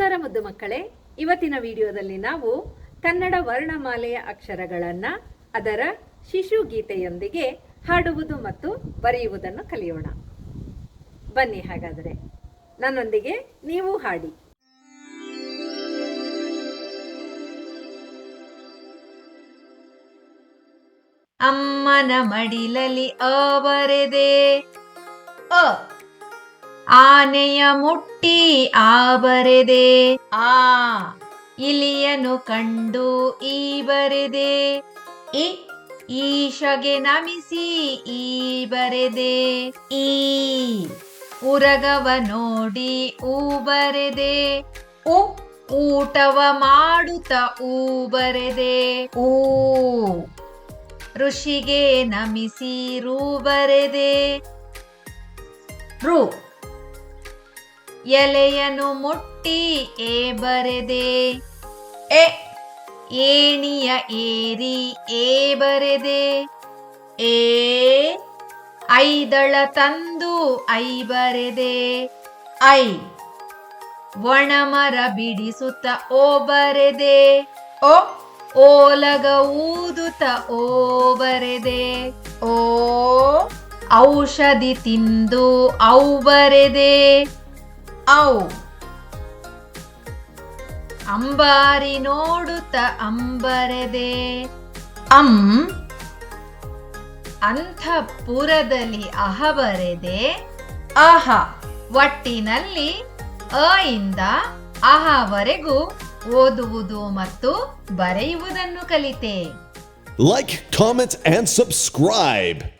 ಮಕ್ಕಳೇ. ಇವತ್ತಿನ ವಿಡಿಯೋದಲ್ಲಿ ನಾವು ಕನ್ನಡ ವರ್ಣಮಾಲೆಯ ಅಕ್ಷರಗಳನ್ನು, ಅದರ ಶಿಶು ಗೀತೆಯೊಂದಿಗೆ ಹಾಡುವುದು ಮತ್ತು ಬರೆಯುವುದನ್ನು ಕಲಿಯೋಣ. ಬನ್ನಿ ಹಾಗಾದರೆ. ನನ್ನೊಂದಿಗೆ ನೀವು ಹಾಡಿ. ಅಮ್ಮನ ಮಡಿಲಲಿ ಅ ಬರೆದೆ ಅ ಆನೆಯ ಮುಟ್ಟಿ ಆ ಬರೆದೆ ಆ ಇಲಿಯನು ಕಂಡು ಈ ಬರೆದೆ ಇ ಈಶಗೆ ನಮಿಸಿ ಈ ಬರೆದೆ ಈ ಉರಗವ ನೋಡಿ ಊ ಬರೆದೆ ಉ ಊಟವ ಮಾಡುತ್ತ ಊ ಬರೆದೆ ಊ ಋಷಿಗೆ ನಮಿಸಿ ರೂ ಬರೆದೆ ರು ಎಲೆಯನ್ನು ಮುಟ್ಟಿ ಏ ಬರೆದೆ. ಎ, ಏಣಿಯ ಏರಿ ಏ ಬರೆದೆ. ಏ ಐದಳ ತಂದು ಐ ಬರೆದೆ. ಐ, ಒಣಮರ ಬಿಡಿಸುತ್ತ ಓ ಬರೆದೆ. ಓ, ಓಲಗ ಊದುತ್ತ ಓ ಬರೆದೆ. ಓ, ಔಷಧಿ ತಿಂದು ಔ ಬರೆದೆ. ಔ ಅಂಬಾರಿ ನೋಡುತ್ತ ಅಂಬರೆದೆ. ಅಂ ಅಂತಃಪುರದಲ್ಲಿ ಅಹ ಬರೆದೆ ಅಹ ಒಟ್ಟಿನಲ್ಲಿ ಅ ಇಂದ ಅಹವರೆಗೂ ಓದುವುದು ಮತ್ತು ಬರೆಯುವುದನ್ನು ಕಲಿತೆ. Like comment and subscribe.